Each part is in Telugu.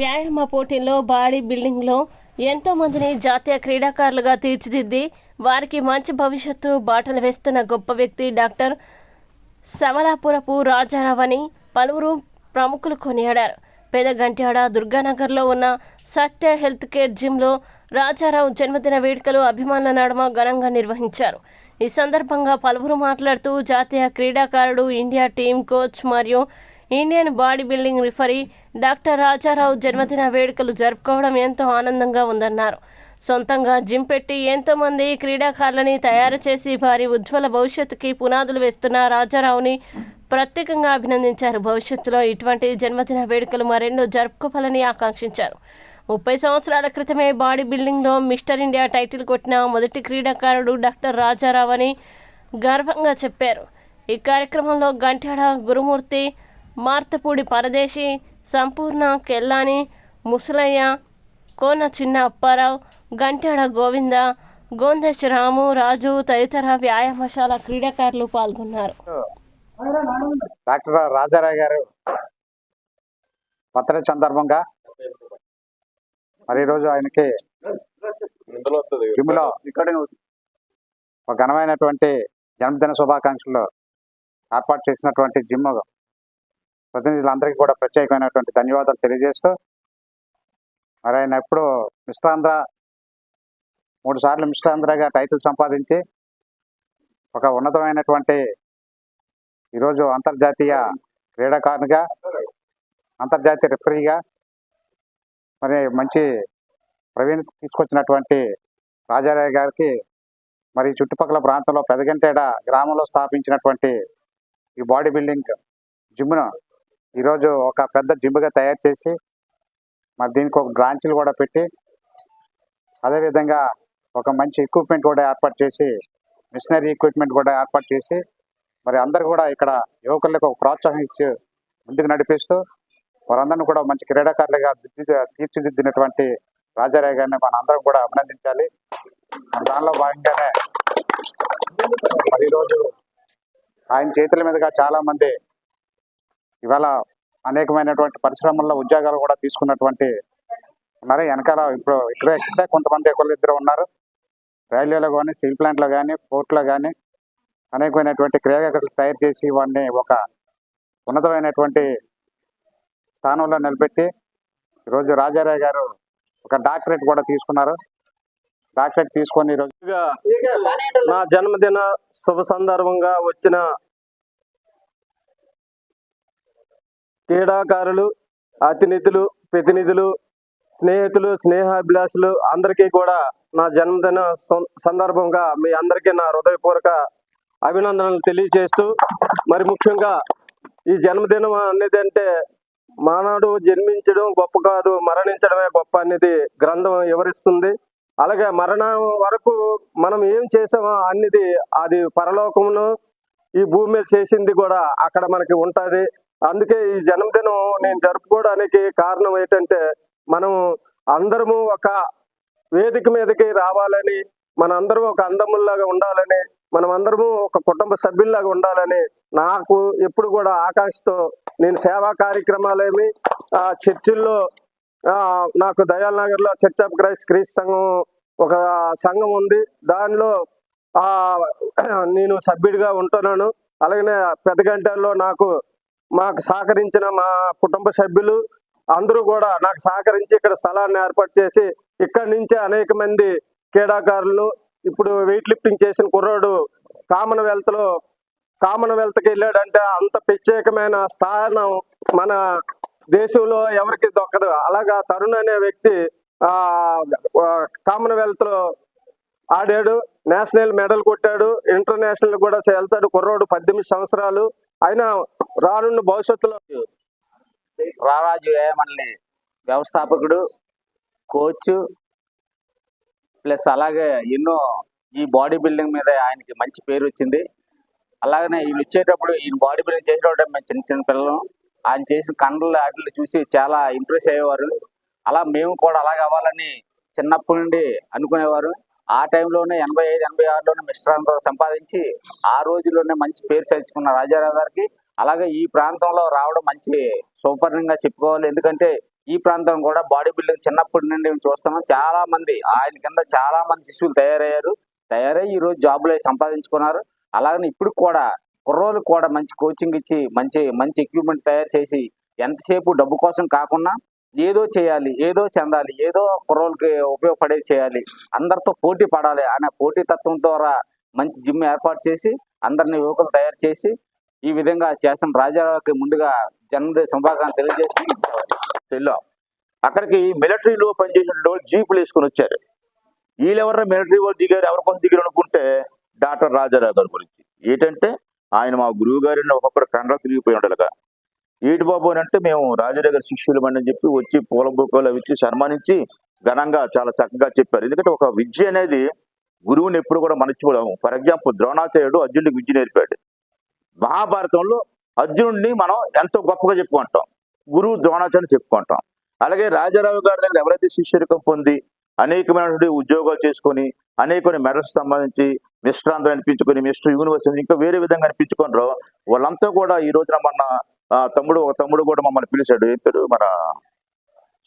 వ్యాయామ పోటీల్లో బాడీ బిల్డింగ్లో ఎంతో మందిని జాతీయ క్రీడాకారులుగా తీర్చిదిద్ది వారికి మంచి భవిష్యత్తు బాటలు వేస్తున్న గొప్ప వ్యక్తి డాక్టర్ సమలాపురపు రాజారావు అని పలువురు ప్రముఖులు కొనియాడారు. పెదగంట్యాడ దుర్గానగర్లో ఉన్న సత్య హెల్త్ కేర్ జిమ్లో రాజారావు జన్మదిన వేడుకలు అభిమానుల నడుమ ఘనంగా నిర్వహించారు. ఈ సందర్భంగా పలువురు మాట్లాడుతూ జాతీయ క్రీడాకారుడు ఇండియా టీం కోచ్ మరియు Indian body building referee doctor Rajarao జన్మదిన వేడుకలు జరుపుకోవడం ఎంతో ఆనందంగా ఉందన్నారు. సొంతంగా జిమ్ పెట్టి ఎంతోమంది క్రీడాకారులని తయారు చేసి వారి ఉజ్వల భవిష్యత్తుకి పునాదులు వేస్తున్న రాజారావుని ప్రత్యేకంగా అభినందించారు. భవిష్యత్తులో ఇటువంటి జన్మదిన వేడుకలు మరెన్నో జరుపుకోవాలని ఆకాంక్షించారు. ముప్పై సంవత్సరాల క్రితమే బాడీ బిల్డింగ్లో మిస్టర్ ఇండియా టైటిల్ కొట్టిన మొదటి క్రీడాకారుడు డాక్టర్ రాజారావు అని గర్వంగా చెప్పారు. ఈ కార్యక్రమంలో గంట్యాడ గురుమూర్తి మార్తపూడి పరదేశి సంపూర్ణ కెల్లాని ముసలయ్య కోన చిన్న అప్పారావు గంట్యాడ గోవింద గోందెశ్ రాము రాజు తదితర వ్యాయామశాల క్రీడాకారులు పాల్గొన్నారు. డాక్టర్ రాజారావు గారు బర్త్డే సందర్భంగా మరి ఈరోజు ఆయనకి జిమ్లో ఒక ఘనమైనటువంటి జన్మదిన శుభాకాంక్షలు ఏర్పాటు చేసినటువంటి జిమ్ ప్రతినిధులందరికీ కూడా ప్రత్యేకమైనటువంటి ధన్యవాదాలు తెలియజేస్తూ మరి ఆయన ఎప్పుడు మిస్టాంధ్ర మూడు సార్లు మిస్టాంధ్రగా టైటిల్ సంపాదించి ఒక ఉన్నతమైనటువంటి ఈరోజు అంతర్జాతీయ క్రీడాకారునిగా అంతర్జాతీయ రిఫరీగా మరి మంచి ప్రవీణత తీసుకొచ్చినటువంటి రాజారావు గారికి మరి చుట్టుపక్కల ప్రాంతంలో పెదగంటేడ గ్రామంలో స్థాపించినటువంటి ఈ బాడీ బిల్డింగ్ జిమ్ను ఈరోజు ఒక పెద్ద జిమ్గా తయారు చేసి మరి దీనికి ఒక బ్రాంచ్లు కూడా పెట్టి అదేవిధంగా ఒక మంచి ఎక్విప్మెంట్ కూడా ఏర్పాటు చేసి మిషనరీ ఎక్విప్మెంట్ కూడా ఏర్పాటు చేసి మరి అందరు కూడా ఇక్కడ యువకులకు ఒక ప్రోత్సాహం ఇచ్చి ముందుకు నడిపిస్తూ వారందరిని కూడా మంచి క్రీడాకారులుగా తీర్చిదిద్దినటువంటి రాజారావు గారిని మన అందరం కూడా అభినందించాలి. దానిలో భాగంగానే మరి ఈరోజు ఆయన చేతుల మీదుగా చాలామంది ఇవాళ అనేకమైనటువంటి పరిశ్రమల్లో ఉద్యోగాలు కూడా తీసుకున్నటువంటి మరి వెనకాల ఇప్పుడు ఇక్కడ ఇక్కడే కొంతమంది ఒకళ్ళు ఇద్దరు ఉన్నారు. రైల్వేలో కానీ స్టీల్ ప్లాంట్లో కానీ పోర్ట్లో కానీ అనేకమైనటువంటి క్రీడాకారులు తయారు చేసి వారిని ఒక ఉన్నతమైనటువంటి స్థానంలో నిలబెట్టి ఈరోజు రాజారావు గారు ఒక డాక్టరేట్ కూడా తీసుకున్నారు. డాక్టరేట్ తీసుకొని ఈరోజు నా జన్మదిన శుభ సందర్భంగా వచ్చిన క్రీడాకారులు అతినిధులు ప్రతినిధులు స్నేహితులు స్నేహాభిలాషులు అందరికీ కూడా నా జన్మదిన సందర్భంగా మీ అందరికీ నా హృదయపూర్వక అభినందనలు తెలియజేస్తూ మరి ముఖ్యంగా ఈ జన్మదినం అనేది అంటే మానవుడు జన్మించడం గొప్ప కాదు మరణించడమే గొప్ప అనేది గ్రంథం వివరిస్తుంది. అలాగే మరణం వరకు మనం ఏం చేసామో అన్నిది అది పరలోకమును ఈ భూమి మీద చేసింది కూడా అక్కడ మనకి ఉంటుంది. అందుకే ఈ జన్మదినం నేను జరుపుకోవడానికి కారణం ఏంటంటే మనం అందరము ఒక వేదిక మీదకి రావాలని మన ఒక అందముల్లాగా ఉండాలని మనం అందరము ఒక కుటుంబ సభ్యుల్లాగా ఉండాలని నాకు ఎప్పుడు కూడా ఆకాంక్షతో నేను సేవా కార్యక్రమాలేమి ఆ చర్చిల్లో నాకు దయాల్ నగర్లో చర్చ్ ఆఫ్ క్రైస్ట్ క్రీస్తు సంఘం ఒక సంఘం ఉంది. దానిలో ఆ నేను సభ్యుడిగా ఉంటున్నాను. అలాగనే పెద్దగంటల్లో నాకు మాకు సహకరించిన మా కుటుంబ సభ్యులు అందరూ కూడా నాకు సహకరించి ఇక్కడ స్థలాన్ని ఏర్పాటు చేసి ఇక్కడి నుంచే అనేక మంది క్రీడాకారులు ఇప్పుడు వెయిట్ లిఫ్టింగ్ చేసిన కుర్రాడు కామన్వెల్త్లో కామన్వెల్త్కి వెళ్ళాడంటే అంత ప్రత్యేకమైన స్థానం మన దేశంలో ఎవరికి దొక్కదు అలాగా తరుణ్ అనే వ్యక్తి ఆ ఆడాడు నేషనల్ మెడల్ కొట్టాడు ఇంటర్నేషనల్ కూడా వెళ్తాడు కుర్రోడు పద్దెనిమిది సంవత్సరాలు. ఆయన రానున్న భవిష్యత్తులో రారాజు వేయమల్లి వ్యవస్థాపకుడు కోచ్ ప్లస్ అలాగే ఎన్నో ఈ బాడీ బిల్డింగ్ మీద ఆయనకి మంచి పేరు వచ్చింది. అలాగనే ఈయన వచ్చేటప్పుడు ఈయన బాడీ బిల్డింగ్ చేసేటప్పుడు మేము చిన్న చిన్న పిల్లలు. ఆయన చేసిన కండలు వాటిని చూసి చాలా ఇంప్రెస్ అయ్యేవారు. అలా మేము కూడా అలాగే అవ్వాలని చిన్నప్పటి నుండి అనుకునేవారు. ఆ టైంలోనే ఎనభై ఐదు ఎనభై ఆరులోనే మిస్టర్ సంపాదించి ఆ రోజుల్లోనే మంచి పేరు తెచ్చుకున్న రాజారావు గారికి అలాగే ఈ ప్రాంతంలో రావడం మంచి సౌపర్యంగా చెప్పుకోవాలి. ఎందుకంటే ఈ ప్రాంతం కూడా బాడీ బిల్డింగ్ చిన్నప్పటి నుండి మేము చూస్తున్నాం. చాలా మంది ఆయన కింద చాలా మంది శిష్యులు తయారయ్యారు. తయారై ఈ రోజు జాబులు సంపాదించుకున్నారు. అలాగని ఇప్పుడు కూడా కుర్రోళ్ళకి కూడా మంచి కోచింగ్ ఇచ్చి మంచి మంచి ఎక్విప్మెంట్ తయారు చేసి ఎంతసేపు డబ్బు కోసం కాకుండా ఏదో చేయాలి ఏదో చెందాలి ఏదో కుర్రోళ్ళకి ఉపయోగపడేది చేయాలి. అందరితో పోటీ పడాలి అనే పోటీ తత్వం ద్వారా మంచి జిమ్ ఏర్పాటు చేసి అందరిని యువకులు తయారు చేసి ఈ విధంగా చేస్తున్న రాజాకి ముందుగా జన్మదిన శుభాకాంక్షలు తెలియజేసి వెళ్ళాం అక్కడికి మిలిటరీలో పనిచేసిన వాళ్ళు జీపులు వేసుకొని వచ్చారు. వీళ్ళెవరు మిలిటరీ వాళ్ళు దిగారు ఎవరి కోసం దిగారు అనుకుంటే డాక్టర్ రాజారావు గారి గురించి. ఏంటంటే ఆయన మా గురువు గారిని ఒకప్పుడు కండలు తిరిగిపోయి ఉండలుగా. ఏటి బాబు అని అంటే మేము రాజారావు గారి శిష్యులమని చెప్పి వచ్చి పూల బుక్కలు అవి ఇచ్చి సన్మానించి ఘనంగా చాలా చక్కగా చెప్పారు. ఎందుకంటే ఒక విద్య అనేది గురువుని ఎప్పుడు కూడా మరచిపోలేము. ఫర్ ఎగ్జాంపుల్ ద్రోణాచార్యుడు అర్జునుడికి విద్య నేర్పాడు. మహాభారతంలో అర్జునుడిని మనం ఎంతో గొప్పగా చెప్పుకుంటాం. గురువు ద్రోణాచార్య చెప్పుకుంటాం. అలాగే రాజారావు గారి దగ్గర ఎవరైతే శిష్యరికం పొంది అనేకమైనటువంటి ఉద్యోగాలు చేసుకొని అనేకమైన మెడల్స్ సంబంధించి మిస్టర్ ఆంధ్ర అనిపించుకొని మిస్టర్ యూనివర్సిటీ ఇంకా వేరే విధంగా అనిపించుకున్నారో వాళ్ళంతా కూడా ఈ రోజున మన ఆ, తమ్ముడు ఒక తమ్ముడు కూడా మమ్మల్ని పిలిచాడు. ఏం పేరు? మన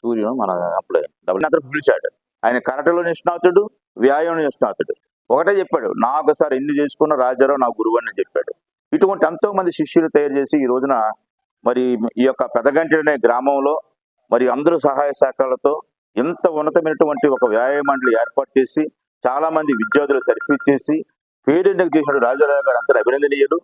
సూర్యం మన అప్పుడే డబ్బులు అతను పిలిచాడు. ఆయన కరాటలో నిష్ణాతుడు వ్యాయామం నిష్ణాతుడు. ఒకటే చెప్పాడు నా ఒకసారి ఎన్ని చేసుకున్న రాజారావు నా గురువు అని చెప్పాడు. ఇటువంటి ఎంతో మంది శిష్యులు తయారు చేసి ఈ రోజున మరి ఈ యొక్క పెదగంటి అనే గ్రామంలో మరి అందరూ సహాయ శాఖలతో ఎంత ఉన్నతమైనటువంటి ఒక వ్యాయామండలి ఏర్పాటు చేసి చాలా మంది విద్యార్థులు తరిఫీ చేసి పేరెందుకు చేసిన రాజారావు గారు అంతా అభినందనీయులు.